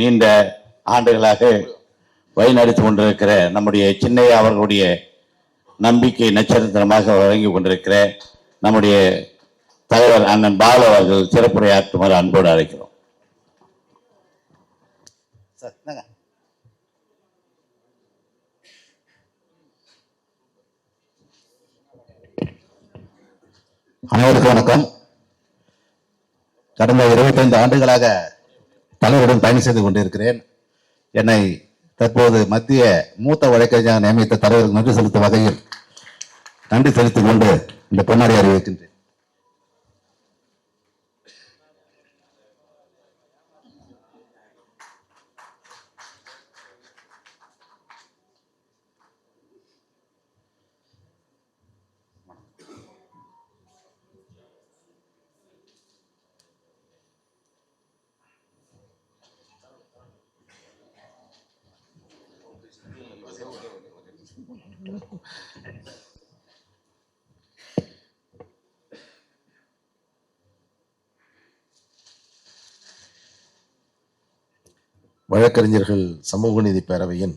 நீண்ட ஆண்டுகளாக வழிநடத்தி கொண்டிருக்கிற நம்முடைய சின்னையா அவர்களுடைய நம்பிக்கை நட்சத்திரமாக வழங்கி கொண்டிருக்கிற நம்முடைய தலைவர் அண்ணன் பால அவர்கள் சிறப்புரையாற்றுமாறு அன்போடு அழைக்கிறோம். அனைவருக்கும் வணக்கம். கடந்த 25 ஆண்டுகளாக தலைவருடன் பயணம் செய்து கொண்டிருக்கிறேன். என்னை தற்போது மத்திய மூத்த வழக்கறிஞர் நியமித்த தலைவருக்கு நன்றி செலுத்தும் வகையில் நன்றி செலுத்திக் கொண்டு இந்த பொன்னாடி அறிவிக்கின்றேன். வழக்கறிஞர்கள் சமூக நீதி பேரவையின்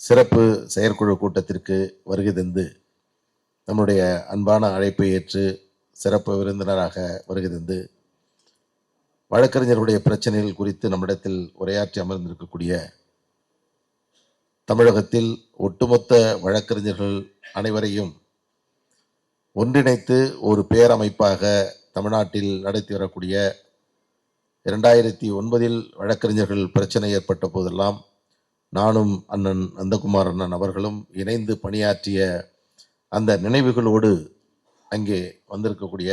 சிறப்பு செயற்குழு கூட்டத்திற்கு வருகை தந்து நம்முடைய அன்பான அழைப்பை ஏற்று சிறப்பு விருந்தினராக வருகை தந்து வழக்கறிஞர்களுடைய பிரச்சனைகள் குறித்து நம்மிடத்தில் உரையாற்றி அமர்ந்திருக்கக்கூடிய தமிழகத்தில் ஒட்டுமொத்த வழக்கறிஞர்கள் அனைவரையும் ஒன்றிணைத்து ஒரு பேரமைப்பாக தமிழ்நாட்டில் நடத்தி வரக்கூடிய இரண்டாயிரத்தி ஒன்பதில் வழக்கறிஞர்கள் பிரச்சனை ஏற்பட்ட போதெல்லாம் நானும் அண்ணன் நந்தகுமார் அண்ணன் அவர்களும் இணைந்து பணியாற்றிய அந்த நினைவுகளோடு அங்கே வந்திருக்கக்கூடிய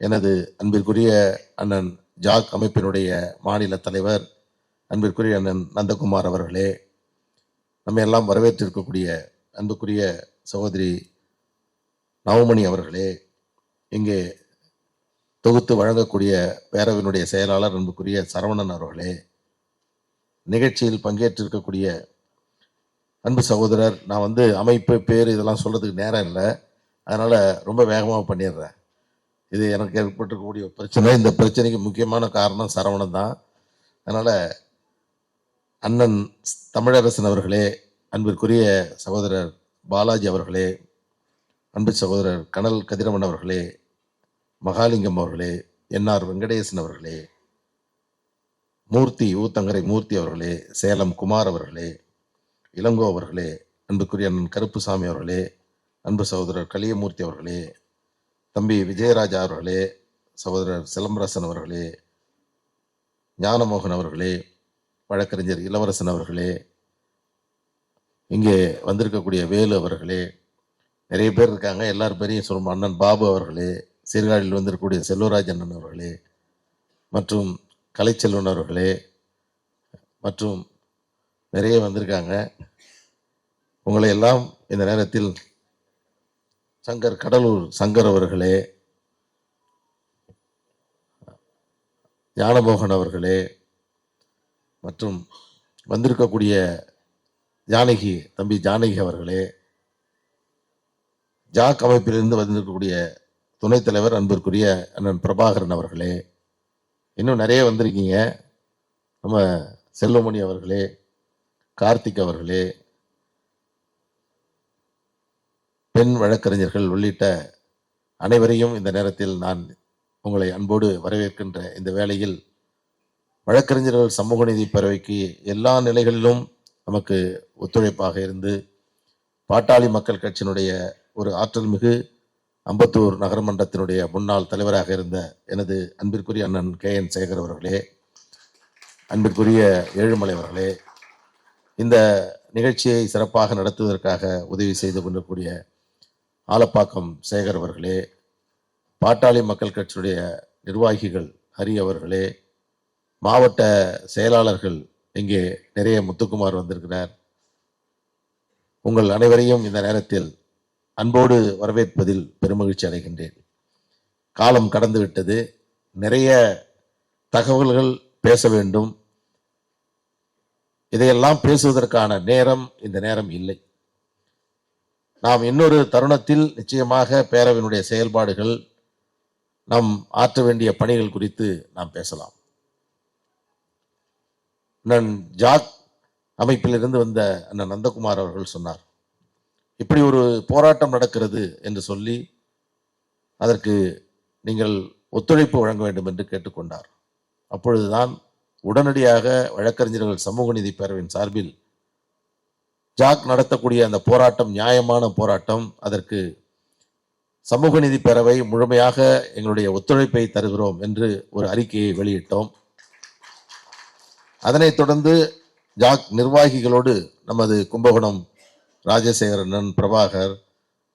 எனது அன்பிற்குரிய அண்ணன் ஜாக் அமைப்பினுடைய மாநில தலைவர் அன்பிற்குரிய அண்ணன் நந்தகுமார் அவர்களே நம்ம எல்லாம் வரவேற்றிருக்கக்கூடிய அன்புக்குரிய சகோதரி நவமணி அவர்களே இங்கே தொகுத்து வழங்கக்கூடிய பேரவையினுடைய செயலாளர் அன்புக்குரிய சரவணன் அவர்களே நிகழ்ச்சியில் பங்கேற்றிருக்கக்கூடிய அன்பு சகோதரர் நான் வந்து அமைப்பு பேர் இதெல்லாம் சொல்கிறதுக்கு நேரம் இல்லை. அதனால் ரொம்ப வேகமாக பண்ணிடுறேன். இது எனக்கு ஏற்பட்டிருக்கக்கூடிய பிரச்சனை. இந்த பிரச்சனைக்கு முக்கியமான காரணம் சரவணன் தான். அதனால் அண்ணன் தமிழரசன் அவர்களே அன்பிற்குரிய சகோதரர் பாலாஜி அவர்களே அன்பு சகோதரர் கனல் கதிரவன் அவர்களே மகாலிங்கம் அவர்களே என்ஆர் வெங்கடேசன் அவர்களே மூர்த்தி ஊத்தங்கரை மூர்த்தி அவர்களே சேலம் குமார் அவர்களே இளங்கோ அவர்களே அன்புக்குரிய அண்ணன் கருப்புசாமி அவர்களே அன்பு சகோதரர் கலியமூர்த்தி அவர்களே தம்பி விஜயராஜா அவர்களே சகோதரர் சிலம்பரசன் அவர்களே ஞானமோகன் அவர்களே வழக்கறிஞர் இளவரசன் அவர்களே இங்கே வந்திருக்கக்கூடிய வேலு அவர்களே நிறைய பேர் இருக்காங்க. எல்லார் பேரையும் சொல்லும் அண்ணன் பாபு அவர்களே சீர்காழியில் வந்திருக்கக்கூடிய செல்வராஜன் அவர்களே மற்றும் கலைச்செல்வன் அவர்களே மற்றும் நிறைய வந்திருக்காங்க. உங்களை எல்லாம் இந்த நேரத்தில் சங்கர் கடலூர் சங்கர் அவர்களே ஞானமோகன் அவர்களே மற்றும் வந்திருக்கக்கூடிய ஜானகி தம்பி ஜானகி அவர்களே ஜாக் அமைப்பிலிருந்து வந்திருக்கக்கூடிய துணைத் தலைவர் அன்பிற்குரிய அண்ணன் பிரபாகரன் அவர்களே இன்னும் நிறைய வந்திருக்கீங்க. நம்ம செல்வமணி அவர்களே கார்த்திக் அவர்களே பெண் வழக்கறிஞர்கள் உள்ளிட்ட அனைவரையும் இந்த நேரத்தில் நான் உங்களை அன்போடு வரவேற்கின்ற இந்த வேளையில் வழக்கறிஞர்கள் சமூக நீதி பறவைக்கு எல்லா நிலைகளிலும் நமக்கு ஒத்துழைப்பாக இருந்து பாட்டாளி மக்கள் கட்சியினுடைய ஒரு ஆற்றல் மிகு அம்பத்தூர் நகரமன்றத்தினுடைய முன்னாள் தலைவராக இருந்த எனது அன்பிற்குரிய அண்ணன் கே என் சேகர் அவர்களே அன்பிற்குரிய ஏழுமலை அவர்களே இந்த நிகழ்ச்சியை சிறப்பாக நடத்துவதற்காக உதவி செய்து கொண்டிருக்கூடிய ஆலப்பாக்கம் சேகர் அவர்களே பாட்டாளி மக்கள் கட்சியுடைய நிர்வாகிகள் ஹரி அவர்களே மாவட்ட செயலாளர்கள் இங்கே நிறைய முத்துக்குமார் வந்திருக்கிறார். உங்கள் அனைவரையும் இந்த நேரத்தில் அன்போடு வரவேற்பதில் பெருமகிழ்ச்சி அடைகின்றேன். காலம் கடந்து விட்டது. நிறைய தகவல்கள் பேச வேண்டும். இதையெல்லாம் பேசுவதற்கான நேரம் இந்த நேரம் இல்லை. நாம் இன்னொரு தருணத்தில் நிச்சயமாக பேரவையினுடைய செயல்பாடுகள் நாம் ஆற்ற வேண்டிய பணிகள் குறித்து நாம் பேசலாம். நான் ஜாக் அமைப்பிலிருந்து வந்த அண்ணன் நந்தகுமார் அவர்கள் சொன்னார். இப்படி ஒரு போராட்டம் நடக்கிறது என்று சொல்லி அதற்கு நீங்கள் ஒத்துழைப்பு வழங்க வேண்டும் என்று கேட்டுக்கொண்டார். அப்பொழுதுதான் உடனடியாக வழக்கறிஞர்கள் சமூக நீதி பேரவையின் சார்பில் ஜாக் நடத்தக்கூடிய அந்த போராட்டம் நியாயமான போராட்டம் அதற்கு சமூக நீதி பேரவை முழுமையாக எங்களுடைய ஒத்துழைப்பை தருகிறோம் என்று ஒரு அறிக்கையை வெளியிட்டோம். அதனைத் தொடர்ந்து ஜாக் நிர்வாகிகளோடு நமது கும்பகோணம் ராஜசேகரன் பிரபாகர்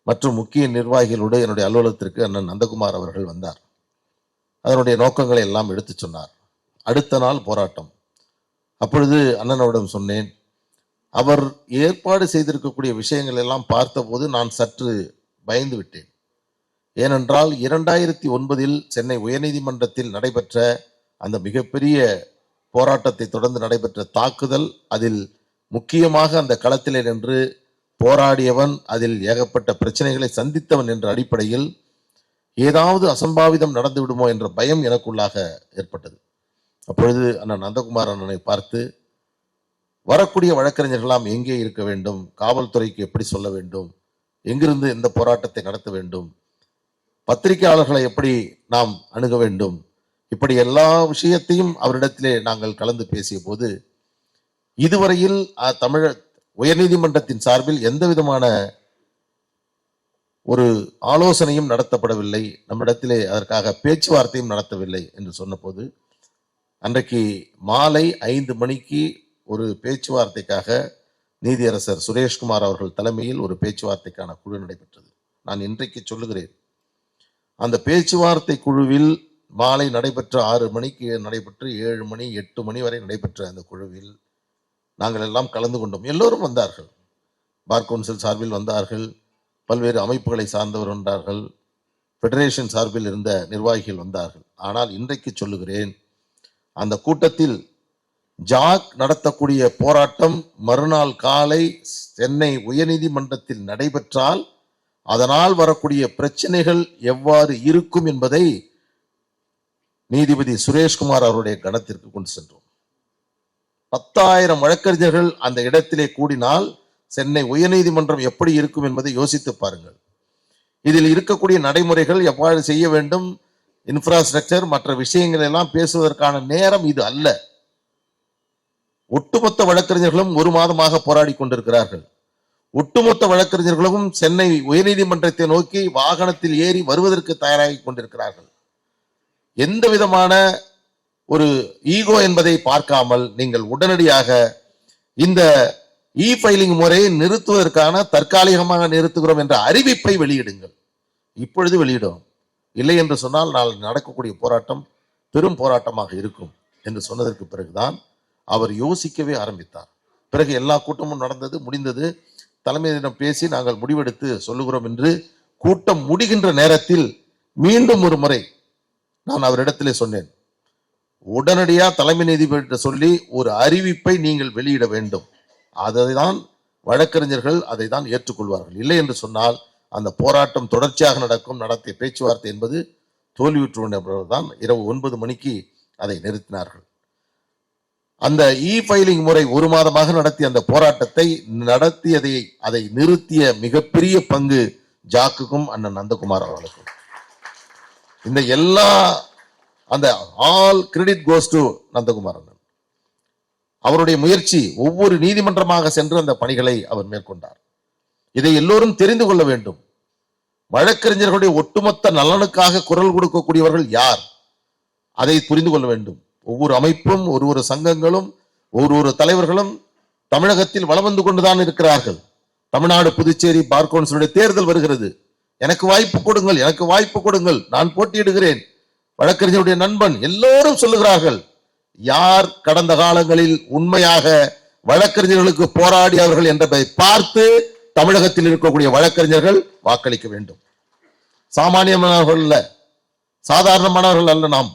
மற்றும் முக்கிய நிர்வாகிகளோடு என்னுடைய அலுவலகத்திற்கு அண்ணன் நந்தகுமார் அவர்கள் வந்தார். அதனுடைய நோக்கங்களை எல்லாம் எடுத்துச் சொன்னார். அடுத்த நாள் போராட்டம். அப்பொழுது அண்ணனோடம் சொன்னேன் அவர் ஏற்பாடு செய்திருக்கக்கூடிய விஷயங்கள் எல்லாம் பார்த்தபோது நான் சற்று பயந்து விட்டேன். ஏனென்றால் இரண்டாயிரத்தி ஒன்பதில் சென்னை உயர்நீதிமன்றத்தில் நடைபெற்ற அந்த மிகப்பெரிய போராட்டத்தை தொடர்ந்து நடைபெற்ற தாக்குதல் அதில் முக்கியமாக அந்த களத்திலே நின்று போராடியவன் அதில் ஏகப்பட்ட பிரச்சனைகளை சந்தித்தவன் என்ற அடிப்படையில் ஏதாவது அசம்பாவிதம் நடந்து விடுமோ என்ற பயம் எனக்குள்ளாக ஏற்பட்டது. அப்பொழுது அண்ணன் நந்தகுமார் அண்ணனை பார்த்து வரக்கூடிய வழக்கறிஞர்களாம் எங்கே இருக்க வேண்டும்? காவல்துறைக்கு எப்படி சொல்ல வேண்டும்? எங்கிருந்து இந்த போராட்டத்தை நடத்த வேண்டும்? பத்திரிகையாளர்களை எப்படி நாம் அணுக வேண்டும்? இப்படி எல்லா விஷயத்தையும் அவரிடத்திலே நாங்கள் கலந்து பேசிய போது இதுவரையில் தமிழ உயர்நீதிமன்றத்தின் சார்பில் எந்த விதமான ஒரு ஆலோசனையும் நடத்தப்படவில்லை. நம்மிடத்திலே அதற்காக பேச்சுவார்த்தையும் நடத்தவில்லை என்று சொன்னபோது அன்றைக்கு மாலை ஐந்து மணிக்கு ஒரு பேச்சுவார்த்தைக்காக நீதியரசர் சுரேஷ்குமார் அவர்கள் தலைமையில் ஒரு பேச்சுவார்த்தைக்கான குழு நடைபெற்றது. நான் இன்றைக்கு சொல்லுகிறேன். அந்த பேச்சுவார்த்தை குழுவில் மாலை நடைபெற்ற ஆறு மணிக்கு நடைபெற்று ஏழு மணி எட்டு மணி வரை நடைபெற்ற அந்த குழுவில் நாங்கள் எல்லாம் கலந்து கொண்டோம். எல்லோரும் வந்தார்கள். பார் கவுன்சில் சார்பில் வந்தார்கள். பல்வேறு அமைப்புகளை சார்ந்தவர் வந்தார்கள். ஃபெடரேஷன் சார்பில் இருந்த நிர்வாகிகள் வந்தார்கள். ஆனால் இன்றைக்கு சொல்லுகிறேன் அந்த கூட்டத்தில் ஜாக் நடத்தக்கூடிய போராட்டம் மறுநாள் காலை சென்னை உயர்நீதிமன்றத்தில் நடைபெற்றால் அதனால் வரக்கூடிய பிரச்சனைகள் எவ்வாறு இருக்கும் என்பதை நீதிபதி சுரேஷ்குமார் அவருடைய கணத்திற்கு கொண்டு சென்றோம். பத்தாயிரம் வழக்கறிஞர்கள் அந்த இடத்திலே கூடினால் சென்னை உயர்நீதிமன்றம் எப்படி இருக்கும் என்பதை யோசித்து பாருங்கள். இதில் இருக்கக்கூடிய நடைமுறைகள் எவ்வாறு செய்ய வேண்டும் இன்ஃப்ராஸ்ட்ரக்சர் மற்ற விஷயங்கள் எல்லாம் பேசுவதற்கான நேரம் இது அல்ல. ஒட்டுமொத்த வழக்கறிஞர்களும் ஒரு மாதமாக போராடி கொண்டிருக்கிறார்கள். ஒட்டுமொத்த வழக்கறிஞர்களும் சென்னை உயர்நீதிமன்றத்தை நோக்கி வாகனத்தில் ஏறி வருவதற்கு தயாராகி கொண்டிருக்கிறார்கள். எந்த விதமான ஒரு ஈகோ என்பதை பார்க்காமல் நீங்கள் உடனடியாக இந்த இ ஃபைலிங் முறையை நிறுத்துவதற்கான தற்காலிகமாக நிறுத்துகிறோம் என்ற அறிவிப்பை வெளியிடுங்கள். இப்பொழுது வெளியிடும். இல்லை என்று சொன்னால் நாளை நடக்கக்கூடிய போராட்டம் பெரும் போராட்டமாக இருக்கும் என்று சொன்னதற்கு பிறகுதான் அவர் யோசிக்கவே ஆரம்பித்தார். பிறகு எல்லா கூட்டமும் நடந்தது முடிந்தது. தலைமையிடம் பேசி நாங்கள் முடிவெடுத்து சொல்லுகிறோம் என்று கூட்டம் முடிகின்ற நேரத்தில் மீண்டும் ஒரு முறை நான் அவரிடத்திலே சொன்னேன். உடனடியா தலைமை நீதிபதி சொல்லி ஒரு அறிவிப்பை நீங்கள் வெளியிட வேண்டும். அதை தான் வழக்கறிஞர்கள் அதை தான் ஏற்றுக்கொள்வார்கள். இல்லை என்று சொன்னால் அந்த போராட்டம் தொடர்ச்சியாக நடக்கும் நடத்திய பேச்சுவார்த்தை என்பது தோல்வியுற்று தான் இரவு ஒன்பது மணிக்கு அதை நிறுத்தினார்கள். அந்த இ ஃபைலிங் முறை ஒரு மாதமாக நடத்திய அந்த போராட்டத்தை நடத்தியதை அதை நிறுத்திய மிகப்பெரிய பங்கு ஜாக்குக்கும் அண்ணன் நந்தகுமார் அவர்களுக்கும். இந்த எல்லா அந்த all credit goes to Nandakumaran. அவருடைய முயற்சி ஒவ்வொரு நீதிமன்றமாக சென்று அந்த பணிகளை அவர் மேற்கொண்டார். இதை எல்லோரும் தெரிந்து கொள்ள வேண்டும். வழக்கறிஞர்களுடைய ஒட்டுமொத்த நலனுக்காக குரல் கொடுக்கக்கூடியவர்கள் யார்? அதை புரிந்து கொள்ள வேண்டும். ஒவ்வொரு அமைப்பும் ஒரு ஒரு சங்கங்களும் ஒரு ஒரு தலைவர்களும் தமிழகத்தில் வலம் வந்து கொண்டுதான் இருக்கிறார்கள். தமிழ்நாடு புதுச்சேரி பார் கவுன்சிலுடைய தேர்தல் வருகிறது. எனக்கு வாய்ப்பு கொடுங்கள் எனக்கு வாய்ப்பு கொடுங்கள் நான் போட்டியிடுகிறேன். வழக்கறிஞருடைய நண்பன் எல்லோரும் சொல்லுகிறார்கள் யார் கடந்த காலங்களில் உண்மையாக வழக்கறிஞர்களுக்கு போராடியவர்கள் என்பதை பார்த்து தமிழகத்தில் இருக்கக்கூடிய வழக்கறிஞர்கள் வாக்களிக்க வேண்டும். சாமானியமானவர்கள் அல்ல சாதாரணமானவர்கள் அல்ல நாம்.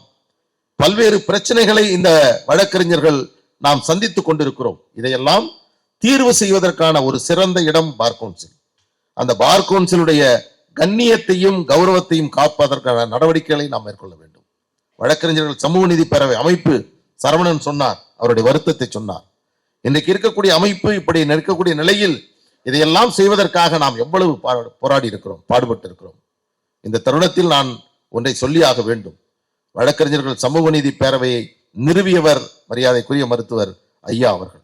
பல்வேறு பிரச்சனைகளை இந்த வழக்கறிஞர்கள் நாம் சந்தித்துக் கொண்டிருக்கிறோம். இதையெல்லாம் தீர்வு செய்வதற்கான ஒரு சிறந்த இடம் பார் கவுன்சில். அந்த பார் கவுன்சிலுடைய கண்ணியத்தையும் கௌரவத்தையும் காப்பதற்கான நடவடிக்கைகளை நாம் மேற்கொள்ள வேண்டும். வழக்கறிஞர்கள் சமூக நீதி பேரவை அமைப்பு சரவணன் சொன்னார் அவருடைய வருத்தத்தை சொன்னார். இன்றைக்கு இருக்கக்கூடிய அமைப்பு இப்படி நிற்கக்கூடிய நிலையில் இதையெல்லாம் செய்வதற்காக நாம் எவ்வளவு பா- போராடி இருக்கிறோம் பாடுபட்டு இருக்கிறோம் இந்த தருணத்தில் நான் ஒன்றை சொல்லியாக வேண்டும். வழக்கறிஞர்கள் சமூக நீதி பேரவையை நிறுவியவர் மரியாதைக்குரிய மருத்துவர் ஐயா அவர்கள்.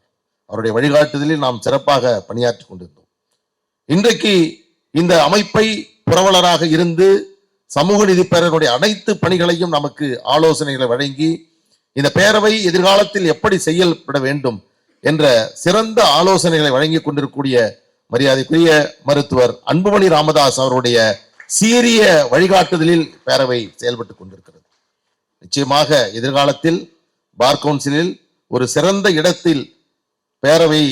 அவருடைய வழிகாட்டுதலில் நாம் சிறப்பாக பணியாற்றிக் கொண்டிருந்தோம். இன்றைக்கு இந்த அமைப்பை புரவலராக இருந்து சமூக நிதி பேரவையுடைய அனைத்து பணிகளையும் நமக்கு ஆலோசனைகளை வழங்கி இந்த பேரவை எதிர்காலத்தில் எப்படி செயல்பட வேண்டும் என்ற சிறந்த ஆலோசனைகளை வழங்கி கொண்டிருக்கக்கூடிய மரியாதைக்குரிய மருத்துவர் அன்புமணி ராமதாஸ் அவருடைய சீரிய வழிகாட்டுதலில் பேரவை செயல்பட்டு கொண்டிருக்கிறது. நிச்சயமாக எதிர்காலத்தில் பார் கவுன்சிலில் ஒரு சிறந்த இடத்தில் பேரவை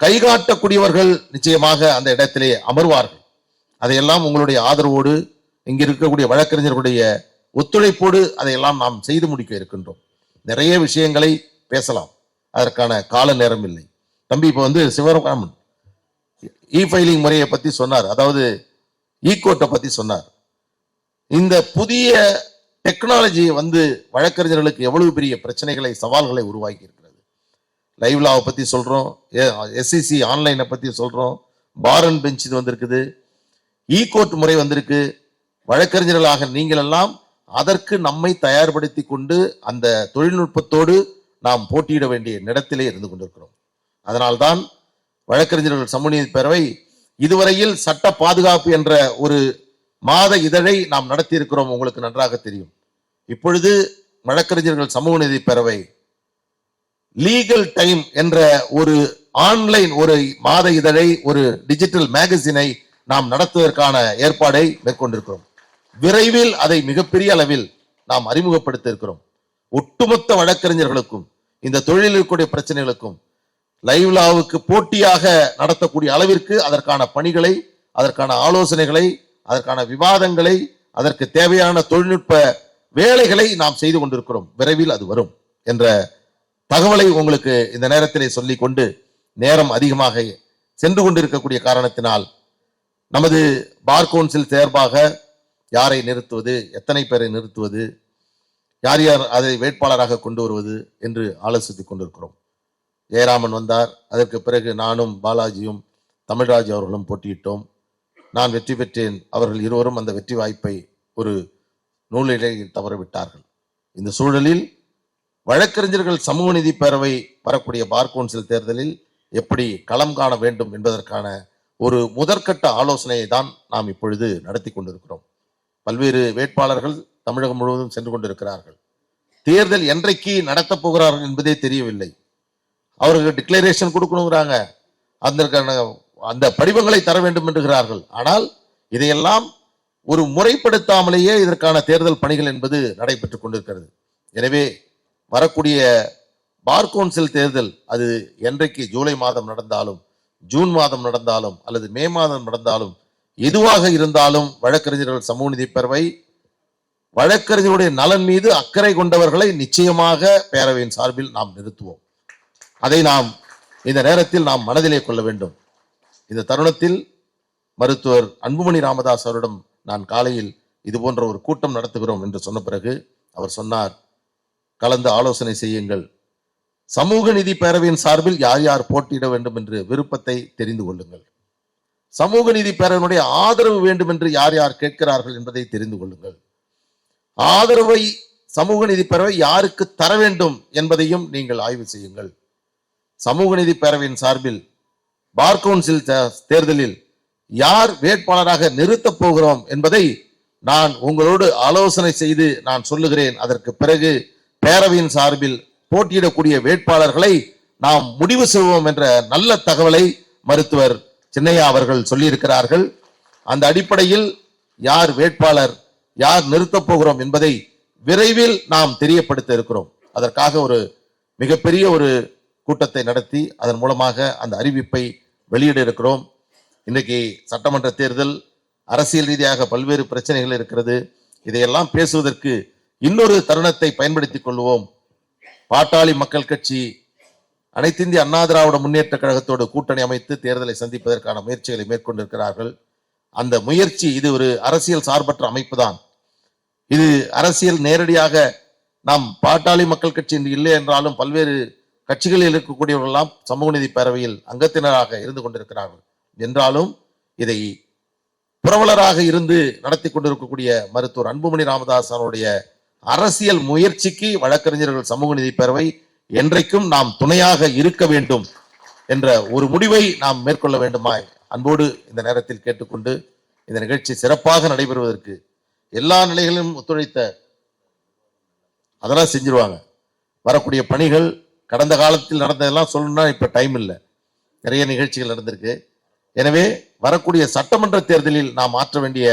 கைகாட்டக்கூடியவர்கள் நிச்சயமாக அந்த இடத்திலே அமர்வார்கள். அதையெல்லாம் உங்களுடைய ஆதரவோடு இங்கே இருக்கக்கூடிய வழக்கறிஞர்களுடைய ஒத்துழைப்போடு அதையெல்லாம் நாம் செய்து முடிக்க இருக்கின்றோம். நிறைய விஷயங்களை பேசலாம். அதற்கான கால நேரம் இல்லை. தம்பி இப்போ வந்து சிவராமன் இ ஃபைலிங் முறையை பற்றி சொன்னார். அதாவது ஈகோட்டை பற்றி சொன்னார். இந்த புதிய டெக்னாலஜி வந்து வழக்கறிஞர்களுக்கு எவ்வளவு பெரிய பிரச்சனைகளை சவால்களை உருவாக்கி இருக்கிறது? லைவ் லாவை பற்றி சொல்கிறோம் எஸ்சிசி ஆன்லைனை பற்றி சொல்கிறோம் பார் அண்ட் பெஞ்ச் இது வந்திருக்குது. E ஈ கோர்ட் முறை வந்திருக்கு. வழக்கறிஞர்களாக நீங்கள் எல்லாம் அதற்கு நம்மை தயார்படுத்தி கொண்டு அந்த தொழில்நுட்பத்தோடு நாம் போட்டியிட வேண்டிய இடத்திலே இருந்து கொண்டிருக்கிறோம். அதனால்தான் வழக்கறிஞர்கள் சமூக பேரவை இதுவரையில் சட்ட பாதுகாப்பு என்ற ஒரு மாத இதழை நாம் நடத்தியிருக்கிறோம். உங்களுக்கு நன்றாக தெரியும். இப்பொழுது வழக்கறிஞர்கள் சமூக நீதி பேரவை லீகல் டைம் என்ற ஒரு ஆன்லைன் ஒரு மாத இதழை ஒரு டிஜிட்டல் மேகசினை நாம் நடத்துவதற்கான ஏற்பாடை மேற்கொண்டிருக்கிறோம். விரைவில் அதை மிகப்பெரிய அளவில் நாம் அறிமுகப்படுத்த இருக்கிறோம் ஒட்டுமொத்த வழக்கறிஞர்களுக்கும் இந்த தொழிலில் இருக்கக்கூடிய பிரச்சனைகளுக்கும் லைவ் லாவுக்கு போட்டியாக நடத்தக்கூடிய அளவிற்கு அதற்கான பணிகளை அதற்கான ஆலோசனைகளை அதற்கான விவாதங்களை அதற்கு தேவையான தொழில்நுட்ப வேலைகளை நாம் செய்து கொண்டிருக்கிறோம். விரைவில் அது வரும் என்ற தகவலை உங்களுக்கு இந்த நேரத்திலே சொல்லிக் கொண்டு நேரம் அதிகமாக சென்று கொண்டிருக்கக்கூடிய காரணத்தினால் நமது பார் கவுன்சில் சார்பாக யாரை நிறுத்துவது எத்தனை பேரை நிறுத்துவது யார் யார் அதை வேட்பாளராக கொண்டு வருவது என்று ஆலோசித்துக் கொண்டிருக்கிறோம். ஜெயராமன் வந்தார் அதற்கு பிறகு நானும் பாலாஜியும் தமிழ்ராஜ் அவர்களும் போட்டியிட்டோம். நான் வெற்றி பெற்றேன் அவர்கள் இருவரும் அந்த வெற்றி வாய்ப்பை ஒரு நூலிழையில் தவறவிட்டார்கள். இந்த சூழலில் வழக்கறிஞர்கள் சமூக நீதி பேரவை வரக்கூடிய பார் கவுன்சில் தேர்தலில் எப்படி களம் காண வேண்டும் என்பதற்கான ஒரு முதற்கட்ட ஆலோசனையை தான் நாம் இப்பொழுது நடத்தி கொண்டிருக்கிறோம். பல்வேறு வேட்பாளர்கள் தமிழகம் முழுவதும் சென்று கொண்டிருக்கிறார்கள். தேர்தல் என்றைக்கு நடத்தப் போகிறார்கள் என்பதே தெரியவில்லை. அவர்கள் டிக்ளரேஷன் கொடுக்கணுங்கிறாங்க. அதற்கான அந்த படிவங்களை தர வேண்டும் என்றுகிறார்கள் ஆனால் இதையெல்லாம் ஒரு முறைப்படுத்தாமலேயே இதற்கான தேர்தல் பணிகள் என்பது நடைபெற்றுக் கொண்டிருக்கிறது. எனவே வரக்கூடிய பார் கவுன்சில் தேர்தல் அது என்றைக்கு ஜூலை மாதம் நடந்தாலும் ஜூன் மாதம் நடந்தாலும் அல்லது மே மாதம் நடந்தாலும் எதுவாக இருந்தாலும் வழக்கறிஞர்கள் சமூக நிதி பேரவை வழக்கறிஞருடைய நலன் மீது அக்கறை கொண்டவர்களை நிச்சயமாக பேரவையின் சார்பில் நாம் நிறுத்துவோம். அதை நாம் இந்த நேரத்தில் நாம் மனதிலே கொள்ள வேண்டும். இந்த தருணத்தில் மருத்துவர் அன்புமணி ராமதாஸ் அவரிடம் நான் காலையில் இது போன்ற ஒரு கூட்டம் நடத்துகிறோம் என்று சொன்ன பிறகு அவர் சொன்னார் கலந்து ஆலோசனை செய்யுங்கள். சமூக நிதி பேரவையின் சார்பில் யார் யார் போட்டியிட வேண்டும் என்று விருப்பத்தை தெரிந்து கொள்ளுங்கள். சமூக நீதி பேரவையினுடைய ஆதரவு வேண்டும் என்று யார் யார் கேட்கிறார்கள் என்பதை தெரிந்து கொள்ளுங்கள். ஆதரவை சமூக நீதி பேரவை யாருக்கு தர வேண்டும் என்பதையும் நீங்கள் ஆய்வு செய்யுங்கள். சமூக நீதி பேரவையின் சார்பில் பார் கவுன்சில் தே- தேர்தலில் யார் வேட்பாளராக நிறுத்தப் போகிறோம் என்பதை நான் உங்களோடு ஆலோசனை செய்து நான் சொல்லுகிறேன். அதற்கு பிறகு பேரவையின் சார்பில் போட்டியிடக்கூடிய வேட்பாளர்களை நாம் முடிவு செய்வோம் என்ற நல்ல தகவலை மருத்துவர் சின்னையா அவர்கள் சொல்லியிருக்கிறார்கள். அந்த அடிப்படையில் யார் வேட்பாளர் யார் நிறுத்தப் போகிறோம் என்பதை விரைவில் நாம் தெரியப்படுத்த இருக்கிறோம். அதற்காக ஒரு மிகப்பெரிய ஒரு கூட்டத்தை நடத்தி அதன் மூலமாக அந்த அறிவிப்பை வெளியிட இருக்கிறோம். இன்றைக்கு சட்டமன்ற தேர்தல் அரசியல் ரீதியாக பல்வேறு பிரச்சனைகள் இருக்கிறது. இதையெல்லாம் பேசுவதற்கு இன்னொரு தருணத்தை பயன்படுத்திக் கொள்வோம். பாட்டாளி மக்கள் கட்சி அனைத்திந்திய அண்ணா திராவிட முன்னேற்ற கழகத்தோடு கூட்டணி அமைத்து தேர்தலை சந்திப்பதற்கான முயற்சிகளை மேற்கொண்டிருக்கிறார்கள். அந்த முயற்சி இது ஒரு அரசியல் சார்பற்ற அமைப்பு தான் இது அரசியல் நேரடியாக நாம் பாட்டாளி மக்கள் கட்சி இன்று இல்லை என்றாலும் பல்வேறு கட்சிகளில் இருக்கக்கூடியவர்களெல்லாம் சமூக நீதி பேரவையில் அங்கத்தினராக இருந்து கொண்டிருக்கிறார்கள். என்றாலும் இதை புரவலராக இருந்து நடத்தி கொண்டிருக்கக்கூடிய மருத்துவர் அன்புமணி ராமதாஸ் அவருடைய அரசியல் முயற்சிக்கு வழக்கறிஞர்கள் சமூக நீதி பேரவை என்றைக்கும் நாம் துணையாக இருக்க வேண்டும் என்ற ஒரு முடிவை நாம் மேற்கொள்ள வேண்டுமாய் அன்போடு இந்த நேரத்தில் கேட்டுக்கொண்டு இந்த நிகழ்ச்சி சிறப்பாக நடைபெறுவதற்கு எல்லா நிலைகளிலும் ஒத்துழைத்த அதெல்லாம் செஞ்சிருவாங்க. வரக்கூடிய பணிகள் கடந்த காலத்தில் நடந்ததெல்லாம் சொல்லணும்னா இப்போ டைம் இல்லை. நிறைய நிகழ்ச்சிகள் நடந்திருக்கு. எனவே வரக்கூடிய சட்டமன்ற தேர்தலில் நாம் ஆற்ற வேண்டிய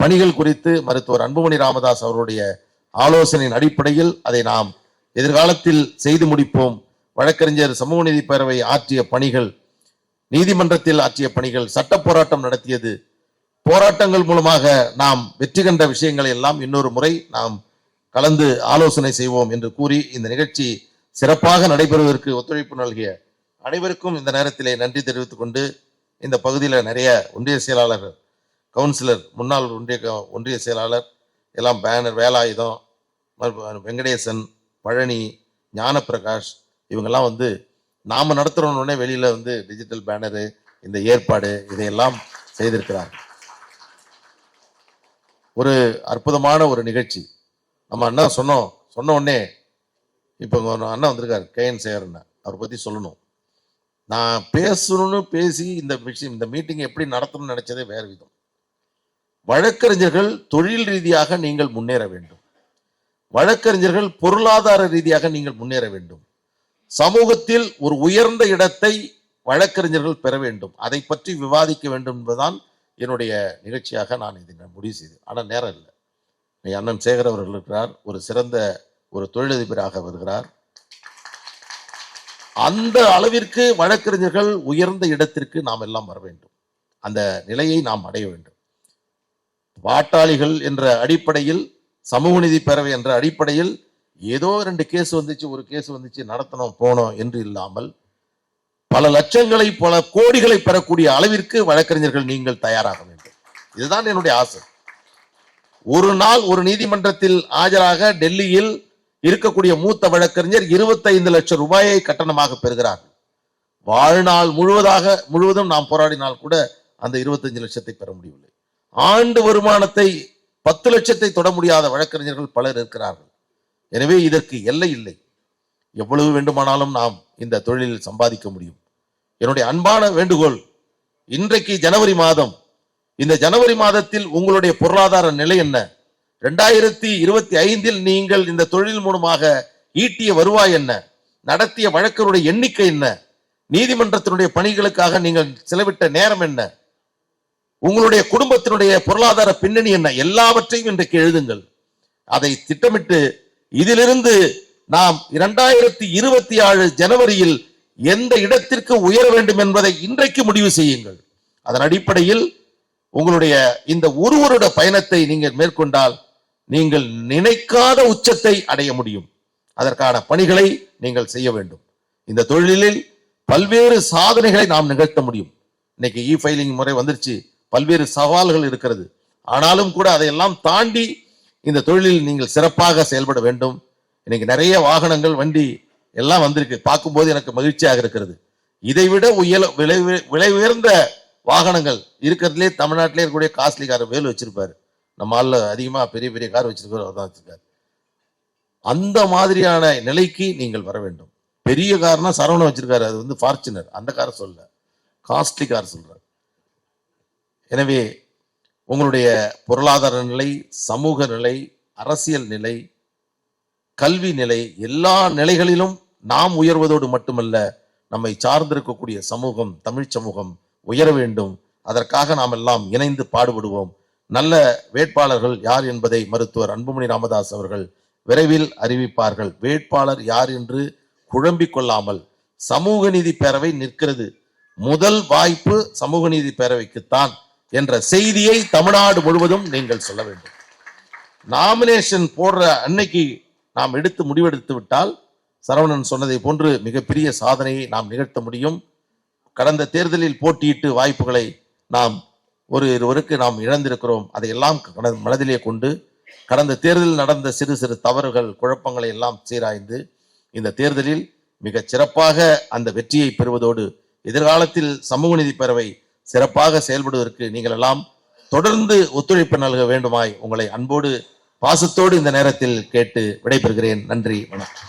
பணிகள் குறித்து மருத்துவர் அன்புமணி ராமதாஸ் அவருடைய ஆலோசனையின் அடிப்படையில் அதை நாம் எதிர்காலத்தில் செய்து முடிப்போம். வழக்கறிஞர் சமூக நீதி பேரவை ஆற்றிய பணிகள் நீதிமன்றத்தில் ஆற்றிய பணிகள் சட்ட போராட்டம் நடத்தியது. போராட்டங்கள் மூலமாக நாம் வெற்றி கண்ட விஷயங்களை எல்லாம் இன்னொரு முறை நாம் கலந்து ஆலோசனை செய்வோம் என்று கூறி இந்த நிகழ்ச்சி சிறப்பாக நடைபெறுவதற்கு ஒத்துழைப்பு நல்கிய அனைவருக்கும் இந்த நேரத்திலே நன்றி தெரிவித்துக் கொண்டு இந்த பகுதியில் நிறைய ஒன்றிய செயலாளர்கள் கவுன்சிலர் முன்னாள் ஒன்றிய ஒன்றிய செயலாளர் எல்லாம் பேனர் வேலாயுதம் வெங்கடேசன் பழனி ஞானப்பிரகாஷ் இவங்கெல்லாம் வந்து நாம் நடத்துறோம்னு வெளியில் வந்து டிஜிட்டல் பேனரு இந்த ஏற்பாடு இதையெல்லாம் செய்திருக்கிறார் ஒரு அற்புதமான ஒரு நிகழ்ச்சி. நம்ம அண்ணா சொன்னோம் சொன்ன உடனே இப்போ ஒரு அண்ணா வந்திருக்காரு கேஎன் சேகரன் அவரை பற்றி சொல்லணும். நான் பேசணும்னு பேசி இந்த விஷயம் இந்த மீட்டிங் எப்படி நடத்தணும்னு நினச்சதே வேறு விதம். வழக்கறிஞர்கள் தொழில் ரீதியாக நீங்கள் முன்னேற வேண்டும். வழக்கறிஞர்கள் பொருளாதார ரீதியாக நீங்கள் முன்னேற வேண்டும். சமூகத்தில் ஒரு உயர்ந்த இடத்தை வழக்கறிஞர்கள் பெற வேண்டும். அதை பற்றி விவாதிக்க வேண்டும் என்பதுதான் என்னுடைய நிகழ்ச்சியாக நான் இதை முடிவு செய்தேன். ஆனால் நேரம் இல்லை. என் அண்ணன் சேகர் அவர்கள் இருக்கிறார். ஒரு சிறந்த ஒரு தொழிலதிபராக வருகிறார். அந்த அளவிற்கு வழக்கறிஞர்கள் உயர்ந்த இடத்திற்கு நாம் எல்லாம் வர வேண்டும். அந்த நிலையை நாம் அடைய வேண்டும். பாட்டாளிகள் என்ற அடிப்படையில் சமூக நிதி பேரவை என்ற அடிப்படையில் ஏதோ ரெண்டு கேஸ் வந்துச்சு ஒரு கேஸ் வந்துச்சு நடத்தணும் போனோம் என்று இல்லாமல் பல லட்சங்களை பல கோடிகளை பெறக்கூடிய அளவிற்கு வழக்கறிஞர்கள் நீங்கள் தயாராக வேண்டும். இதுதான் என்னுடைய ஆசை. ஒரு நாள் ஒரு நீதிமன்றத்தில் ஆஜராக டெல்லியில் இருக்கக்கூடிய மூத்த வழக்கறிஞர் 25 லட்சம் ரூபாயை கட்டணமாக பெறுகிறார் வாழ்நாள் முழுவதாக முழுவதும் நாம் போராடினால் கூட அந்த 25 லட்சத்தை பெற முடியவில்லை. ஆண்டு வருமானத்தை பத்து லட்சத்தை தொட முடியாத வழக்கறிஞர்கள் பலர் இருக்கிறார்கள். எனவே இதற்கு எல்லை இல்லை. எவ்வளவு வேண்டுமானாலும் நாம் இந்த தொழிலில் சம்பாதிக்க முடியும். என்னுடைய அன்பான வேண்டுகோள் இன்றைக்கு ஜனவரி மாதம். இந்த ஜனவரி மாதத்தில் உங்களுடைய பொருளாதார நிலை என்ன? ரெண்டாயிரத்தி இருபத்தி ஐந்தில் நீங்கள் இந்த தொழில் மூலமாக ஈட்டிய வருவாய் என்ன? நடத்திய வழக்கருடைய எண்ணிக்கை என்ன? நீதிமன்றத்தினுடைய பணிகளுக்காக நீங்கள் செலவிட்ட நேரம் என்ன? உங்களுடைய குடும்பத்தினுடைய பொருளாதார பின்னணி என்ன? எல்லாவற்றையும் இன்றைக்கு எழுதுங்கள். அதை திட்டமிட்டு இதிலிருந்து நாம் இரண்டாயிரத்தி இருபத்தி ஆறு ஜனவரியில் எந்த இடத்திற்கு உயர வேண்டும் என்பதை இன்றைக்கு முடிவு செய்யுங்கள். அதன் அடிப்படையில் உங்களுடைய இந்த ஒரு வருட பயணத்தை நீங்கள் மேற்கொண்டால் நீங்கள் நினைக்காத உச்சத்தை அடைய முடியும். அதற்கான பணிகளை நீங்கள் செய்ய வேண்டும். இந்த தொழிலில் பல்வேறு சாதனைகளை நாம் நிகழ்த்த முடியும். இன்னைக்கு இ ஃபைலிங் முறை வந்துருச்சு. பல்வேறு சவால்கள் இருக்கிறது. ஆனாலும் கூட அதையெல்லாம் தாண்டி இந்த தொழிலில் நீங்கள் சிறப்பாக செயல்பட வேண்டும். இன்னைக்கு நிறைய வாகனங்கள் வண்டி எல்லாம் வந்திருக்கு. பார்க்கும்போது எனக்கு மகிழ்ச்சியாக இருக்கிறது. இதைவிட உயல விலை விலை உயர்ந்த வாகனங்கள் இருக்கிறதுலே தமிழ்நாட்டிலே இருக்கக்கூடிய காஸ்ட்லி கார் வேலு வச்சிருப்பாரு. நம்ம ஆள்ல அதிகமாக பெரிய பெரிய கார் வச்சிருக்கிறோம் அவர் தான் வச்சிருக்காரு. அந்த மாதிரியான நிலைக்கு நீங்கள் வர வேண்டும். பெரிய கார்னா சரவணம் வச்சிருக்காரு. அது வந்து ஃபார்ச்சுனர் அந்த காரை சொல்ல. காஸ்ட்லி கார் சொல்கிறார் எனவே உங்களுடைய பொருளாதார நிலை சமூக நிலை அரசியல் நிலை கல்வி நிலை எல்லா நிலைகளிலும் நாம் உயர்வதோடு மட்டுமல்ல நம்மை சார்ந்திருக்கக்கூடிய சமூகம் தமிழ் சமூகம் உயர வேண்டும். அதற்காக நாம் எல்லாம் இணைந்து பாடுபடுவோம். நல்ல வேட்பாளர்கள் யார் என்பதை மருத்துவர் அன்புமணி ராமதாஸ் அவர்கள் விரைவில் அறிவிப்பார்கள். வேட்பாளர் யார் என்று குழம்பிக் கொள்ளாமல் சமூக நீதி பேரவை நிற்கிறது. முதல் வாய்ப்பு சமூக நீதி பேரவைக்குத்தான். என்ற செய்தியை தமிழ்நாடு முழுவதும் நீங்கள் சொல்ல வேண்டும். நாமினேஷன் போடுற அன்னைக்கு நாம் எடுத்து முடிவெடுத்து விட்டால் சரவணன் சொன்னதை போன்று மிகப்பெரிய சாதனையை நாம் நிகழ்த்த முடியும். கடந்த தேர்தலில் போட்டியிட்டு வாய்ப்புகளை நாம் ஒரு இருவருக்கு நாம் இழந்திருக்கிறோம். அதையெல்லாம் கட- மனதிலே கொண்டு கடந்த தேர்தலில் நடந்த சிறு சிறு தவறுகள் குழப்பங்களை எல்லாம் சீராய்ந்து இந்த தேர்தலில் மிகச் சிறப்பாக அந்த வெற்றியை பெறுவதோடு எதிர்காலத்தில் சமூக நீதி பேரவை சிறப்பாக செயல்படுவதற்கு நீங்கள் எல்லாம் தொடர்ந்து ஒத்துழைப்பு நல்க வேண்டுமாய் உங்களை அன்போடு பாசத்தோடு இந்த நேரத்தில் கேட்டு விடைபெறுகிறேன். நன்றி வணக்கம்.